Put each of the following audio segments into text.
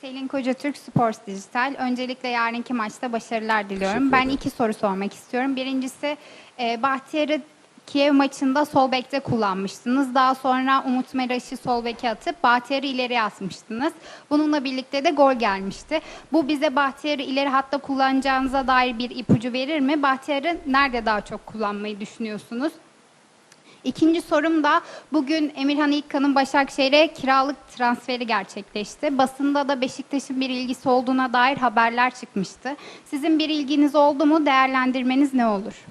Selin Koca Türk Sports Dijital. Öncelikle yarınki maçta başarılar diliyorum. Ben iki soru sormak istiyorum. Birincisi e, Bahtiyar'ı Kiev maçında sol bekte kullanmıştınız. Daha sonra Umut Meraş'ı sol beke atıp Bahtiyar'ı ileriye atmıştınız. Bununla birlikte de gol gelmişti. Bu bize Bahtiyar'ı ileri hatta kullanacağınıza dair bir ipucu verir mi? Bahtiyar'ı nerede daha çok kullanmayı düşünüyorsunuz? İkinci sorum da bugün Emirhan İlkan'ın Başakşehir'e kiralık transferi gerçekleşti. Basında da Beşiktaş'ın bir ilgisi olduğuna dair haberler çıkmıştı. Sizin bir ilginiz oldu mu? Değerlendirmeniz ne olur?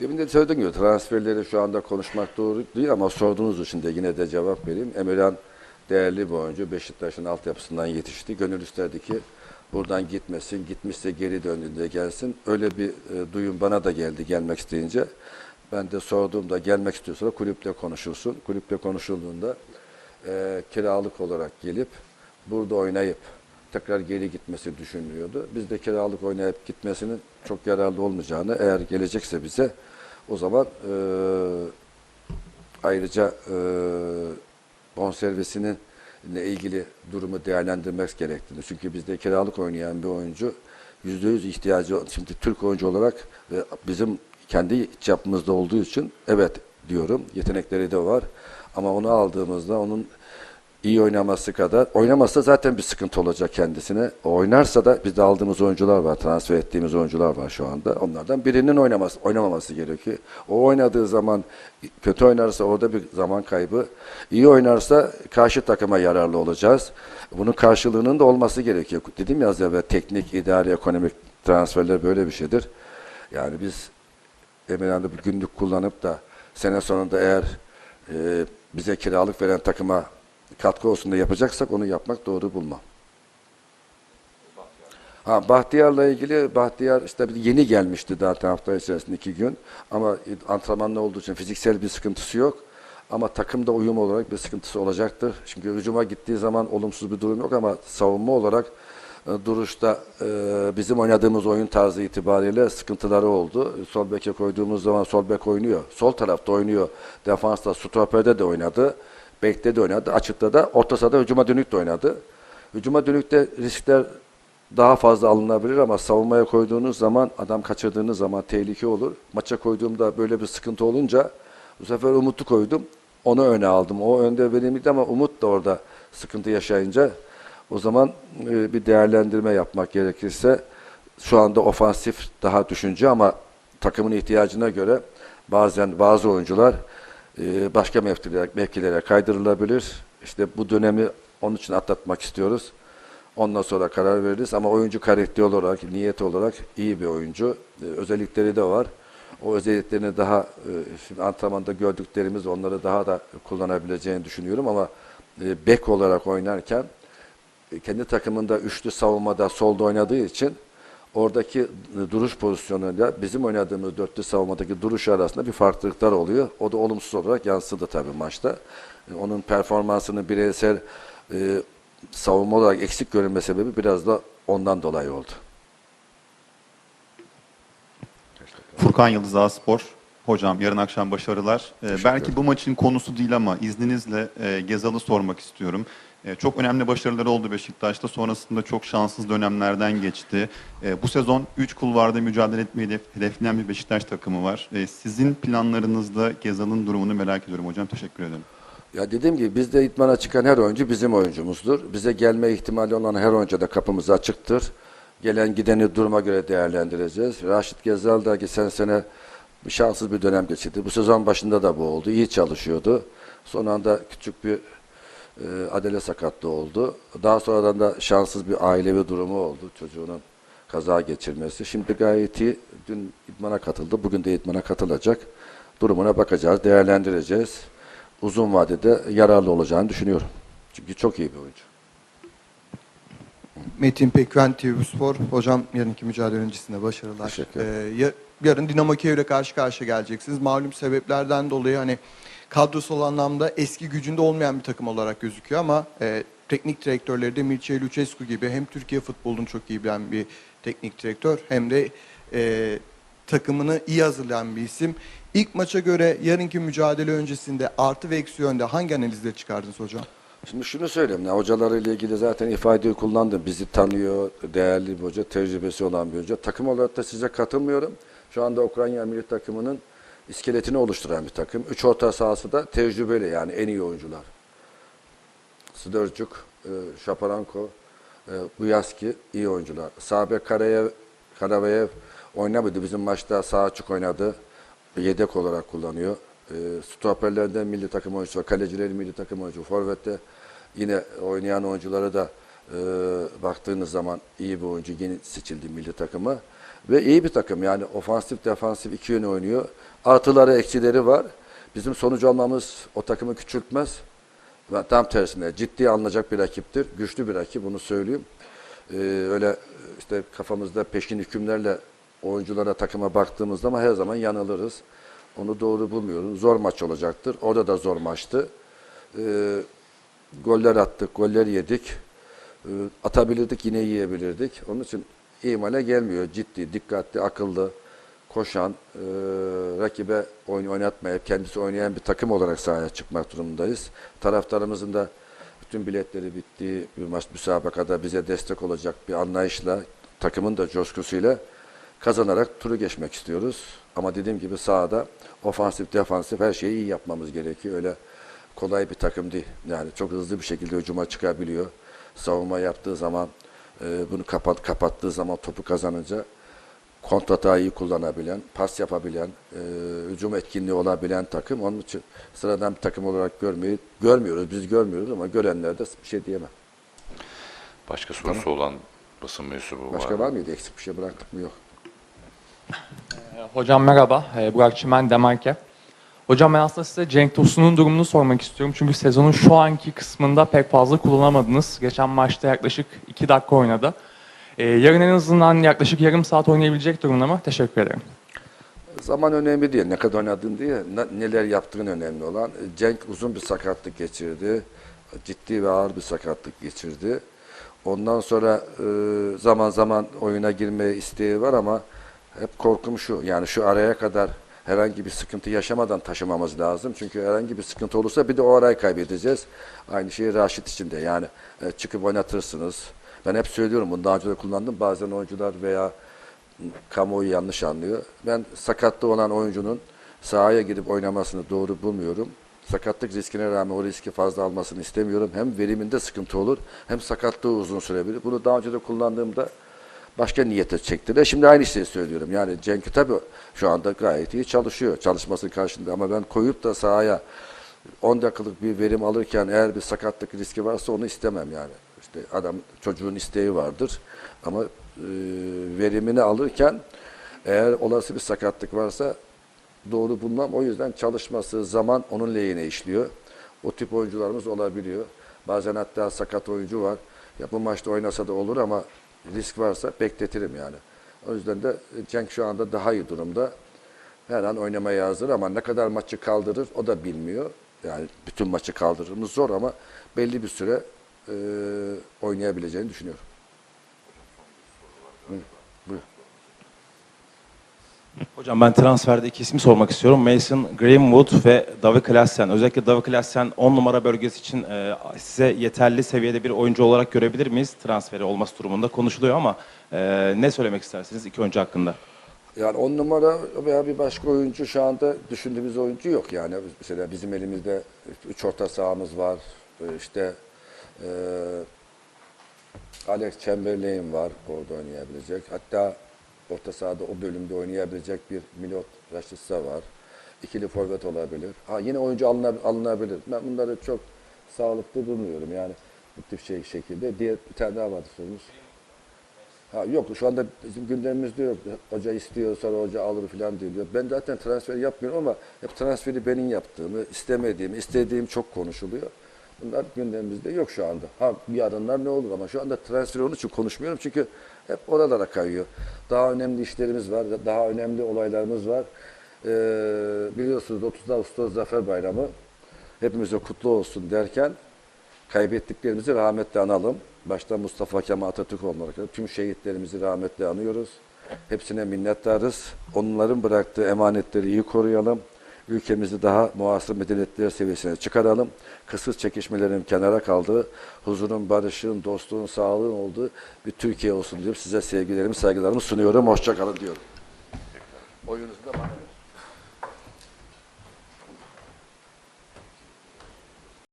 Demin de söylediğim gibi transferleri şu anda konuşmak doğru değil ama sorduğunuz için de yine de cevap vereyim. Emirhan değerli bir oyuncu. Beşiktaş'ın altyapısından yetişti. Gönül isterdi ki buradan gitmesin. Gitmişse geri döndüğünde gelsin. Öyle bir e, duyum bana da geldi gelmek isteyince. Ben de sorduğumda gelmek istiyorsa kulüple konuşulsun. Kulüple konuşulduğunda e, kiralık olarak gelip burada oynayıp tekrar geri gitmesi düşünülüyordu. Biz de kiralık oynayıp gitmesinin çok yararlı olmayacağını eğer gelecekse bize o zaman e, ayrıca e, bonservisinin ile ilgili durumu değerlendirmek gerektiğini. Çünkü bizde kiralık oynayan bir oyuncu yüzde yüz ihtiyacı şimdi Türk oyuncu olarak ve bizim kendi iç yapımızda olduğu için evet diyorum yetenekleri de var ama onu aldığımızda onun iyi oynaması kadar oynamazsa zaten bir sıkıntı olacak kendisine. Oynarsa da bizde aldığımız oyuncular var, transfer ettiğimiz oyuncular var şu anda. Onlardan birinin oynaması, oynamaması gerekiyor. O oynadığı zaman kötü oynarsa orada bir zaman kaybı. İyi oynarsa karşı takıma yararlı olacağız. Bunun karşılığının da olması gerekiyor. Dedim ya az evvel teknik, idari, ekonomik transferler böyle bir şeydir. Yani biz Emirhan'da bir günlük kullanıp da sene sonunda eğer e, bize kiralık veren takıma katkı olsun da yapacaksak onu yapmak doğru bulmam. Ha, Bahtiyar'la ilgili Bahtiyar işte yeni gelmişti zaten hafta içerisinde iki gün ama antrenmanlı olduğu için fiziksel bir sıkıntısı yok. Ama takımda uyum olarak bir sıkıntısı olacaktır. Çünkü hücuma gittiği zaman olumsuz bir durum yok ama savunma olarak duruşta e, bizim oynadığımız oyun tarzı itibariyle sıkıntıları oldu. Sol beke koyduğumuz zaman sol bek oynuyor. Sol tarafta oynuyor. Defansta, stoperde de oynadı. Bekte de oynadı. Açıkta da, orta sahada hücuma dönük de oynadı. Hücuma dönükte riskler daha fazla alınabilir ama savunmaya koyduğunuz zaman, adam kaçırdığınız zaman tehlike olur. Maça koyduğumda böyle bir sıkıntı olunca bu sefer Umut'u koydum. Onu öne aldım. O önde benimdi ama Umut da orada sıkıntı yaşayınca o zaman e, bir değerlendirme yapmak gerekirse şu anda ofansif daha düşünce ama takımın ihtiyacına göre bazen bazı oyuncular e, başka mevkilere, mevkilere kaydırılabilir. İşte bu dönemi onun için atlatmak istiyoruz. Ondan sonra karar veririz ama oyuncu karakteri olarak, niyeti olarak iyi bir oyuncu. E, özellikleri de var. O özelliklerini daha e, şimdi antrenmanda gördüklerimiz onları daha da kullanabileceğini düşünüyorum ama e, bek olarak oynarken kendi takımında üçlü savunmada solda oynadığı için oradaki e, duruş pozisyonuyla bizim oynadığımız dörtlü savunmadaki duruş arasında bir farklılıklar oluyor. O da olumsuz olarak yansıdı tabii maçta. E, Onun performansının bireysel e, savunma olarak eksik görünme sebebi biraz da ondan dolayı oldu. Furkan Yıldız Aspor. Hocam yarın akşam başarılar. Ee, belki bu maçın konusu değil ama izninizle e, Gezal'ı sormak istiyorum. E, çok önemli başarıları oldu Beşiktaş'ta. Sonrasında çok şanssız dönemlerden geçti. E, bu sezon 3 kulvarda mücadele etmeyi hedef- hedefleyen bir Beşiktaş takımı var. E, sizin planlarınızda Gezal'ın durumunu merak ediyorum hocam. Teşekkür ederim. Ya dediğim gibi bizde idmana çıkan her oyuncu bizim oyuncumuzdur. Bize gelme ihtimali olan her oyuncu da kapımız açıktır. Gelen gideni duruma göre değerlendireceğiz. Raşit Gezal da geçen sene şanssız bir dönem geçirdi. Bu sezon başında da bu oldu. İyi çalışıyordu. Son anda küçük bir e, adele sakatlığı oldu. Daha sonradan da şanssız bir ailevi durumu oldu. Çocuğunun kaza geçirmesi. Şimdi gayet iyi. Dün idmana katıldı. Bugün de idmana katılacak. Durumuna bakacağız, değerlendireceğiz. Uzun vadede yararlı olacağını düşünüyorum. Çünkü çok iyi bir oyuncu. Metin Pekven TV Spor. Hocam yarınki mücadele öncesinde başarılar. Teşekkür Ee, ya- yarın Dinamo Kiev'le karşı karşıya geleceksiniz. Malum sebeplerden dolayı hani kadrosal anlamda eski gücünde olmayan bir takım olarak gözüküyor ama e, teknik direktörleri de Mircea Lucescu gibi hem Türkiye futbolunu çok iyi bilen bir teknik direktör hem de e, takımını iyi hazırlayan bir isim. İlk maça göre yarınki mücadele öncesinde artı ve eksi yönde hangi analizleri çıkardınız hocam? Şimdi şunu söyleyeyim. Ya, hocalarıyla ilgili zaten ifadeyi kullandım. Bizi tanıyor, değerli bir hoca, tecrübesi olan bir hoca. Takım olarak da size katılmıyorum. Şu anda Ukrayna milli takımının iskeletini oluşturan bir takım. Üç orta sahası da tecrübeli yani en iyi oyuncular. Sidorcuk, e, Şaparanko, e, Buyaski iyi oyuncular. Sabe Karayev, Karavayev oynamadı. Bizim maçta sağ açık oynadı. Yedek olarak kullanıyor. E, stoperlerden milli takım oyuncusu, kalecileri milli takım oyuncusu. Forvet'te yine oynayan oyunculara da e, baktığınız zaman iyi bir oyuncu yeni seçildi milli takıma. Ve iyi bir takım yani ofansif defansif iki yönü oynuyor. Artıları eksileri var. Bizim sonucu almamız o takımı küçültmez. Ve tam tersine ciddi alınacak bir rakiptir. Güçlü bir rakip bunu söyleyeyim. Ee, öyle işte kafamızda peşin hükümlerle oyunculara takıma baktığımız zaman her zaman yanılırız. Onu doğru bulmuyorum. Zor maç olacaktır. Orada da zor maçtı. Ee, goller attık, goller yedik. Ee, atabilirdik, yine yiyebilirdik. Onun için imale gelmiyor. Ciddi, dikkatli, akıllı, koşan, e, rakibe oyun oynatmayıp kendisi oynayan bir takım olarak sahaya çıkmak durumundayız. Taraftarımızın da bütün biletleri bittiği bir maç müsabakada bize destek olacak bir anlayışla, takımın da coşkusuyla kazanarak turu geçmek istiyoruz. Ama dediğim gibi sahada ofansif, defansif her şeyi iyi yapmamız gerekiyor. Öyle kolay bir takım değil. Yani çok hızlı bir şekilde hücuma çıkabiliyor. Savunma yaptığı zaman, e, bunu kapat kapattığı zaman topu kazanınca kontratağı iyi kullanabilen, pas yapabilen, e, hücum etkinliği olabilen takım. Onun için sıradan bir takım olarak görmeyi görmüyoruz. Biz görmüyoruz ama görenler de bir şey diyemem. Başka sorusu olan basın mensubu Başka var mı? var mıydı? Eksik bir şey bıraktık mı? Yok. Hocam merhaba, Ee, Burak Çimen Demarke. Hocam ben aslında size Cenk Tosun'un durumunu sormak istiyorum. Çünkü sezonun şu anki kısmında pek fazla kullanamadınız. Geçen maçta yaklaşık 2 dakika oynadı. Ee, yarın en azından yaklaşık yarım saat oynayabilecek durumda mı? Teşekkür ederim. Zaman önemli değil. Ne kadar oynadın diye ne- neler yaptığın önemli olan. E, Cenk uzun bir sakatlık geçirdi. Ciddi ve ağır bir sakatlık geçirdi. Ondan sonra e, zaman zaman oyuna girmeye isteği var ama hep korkum şu. Yani şu araya kadar herhangi bir sıkıntı yaşamadan taşımamız lazım. Çünkü herhangi bir sıkıntı olursa bir de o arayı kaybedeceğiz. Aynı şeyi Raşit için de. Yani e, çıkıp oynatırsınız. Ben hep söylüyorum bunu daha önce de kullandım. Bazen oyuncular veya kamuoyu yanlış anlıyor. Ben sakatlı olan oyuncunun sahaya gidip oynamasını doğru bulmuyorum. Sakatlık riskine rağmen o riski fazla almasını istemiyorum. Hem veriminde sıkıntı olur hem sakatlığı uzun sürebilir. Bunu daha önce de kullandığımda başka niyete çektiler. Şimdi aynı şeyi söylüyorum. Yani Cenk tabii şu anda gayet iyi çalışıyor. Çalışmasının karşında ama ben koyup da sahaya 10 dakikalık bir verim alırken eğer bir sakatlık riski varsa onu istemem yani. İşte adam çocuğun isteği vardır ama e, verimini alırken eğer olası bir sakatlık varsa doğru bulmam. O yüzden çalışması zaman onun lehine işliyor. O tip oyuncularımız olabiliyor. Bazen hatta sakat oyuncu var. Ya bu maçta oynasa da olur ama risk varsa bekletirim yani. O yüzden de Cenk şu anda daha iyi durumda. Her an oynamaya hazır ama ne kadar maçı kaldırır o da bilmiyor. Yani bütün maçı kaldırırımız zor ama belli bir süre e, oynayabileceğini düşünüyorum. Hocam ben transferde iki ismi sormak istiyorum. Mason Greenwood ve Davi Klassen. Özellikle Davi Klassen 10 numara bölgesi için e, size yeterli seviyede bir oyuncu olarak görebilir miyiz? Transferi olması durumunda konuşuluyor ama e, ne söylemek istersiniz iki oyuncu hakkında? Yani on numara veya bir başka oyuncu şu anda düşündüğümüz oyuncu yok yani. Mesela bizim elimizde üç orta sahamız var. Ee, İşte e, Alex Chamberlain var orada oynayabilecek. Hatta orta sahada o bölümde oynayabilecek bir Milot Rashica var. İkili forvet olabilir. Ha yine oyuncu alına- alınabilir. Ben bunları çok sağlıklı bulmuyorum yani bu tip şey şekilde. Diğer bir tane daha vardı sorumuz. Ha yok şu anda bizim gündemimizde yok. Hoca istiyor hoca alır falan diyor. Ben zaten transfer yapmıyorum ama hep transferi benim yaptığımı, istemediğimi, istediğim çok konuşuluyor. Bunlar gündemimizde yok şu anda. Ha yarınlar ne olur ama şu anda transfer onun için konuşmuyorum çünkü hep oralara kayıyor. Daha önemli işlerimiz var, daha önemli olaylarımız var. Ee, biliyorsunuz 30 Ağustos Zafer Bayramı hepimize kutlu olsun derken kaybettiklerimizi rahmetle analım. Başta Mustafa Kemal Atatürk olmak üzere tüm şehitlerimizi rahmetle anıyoruz. Hepsine minnettarız. Onların bıraktığı emanetleri iyi koruyalım. Ülkemizi daha muasır medeniyetler seviyesine çıkaralım. Kısır çekişmelerin kenara kaldığı, huzurun, barışın, dostluğun, sağlığın olduğu bir Türkiye olsun diyorum. Size sevgilerimi, saygılarımı sunuyorum. Hoşça kalın diyorum. Oyunuzu da bana.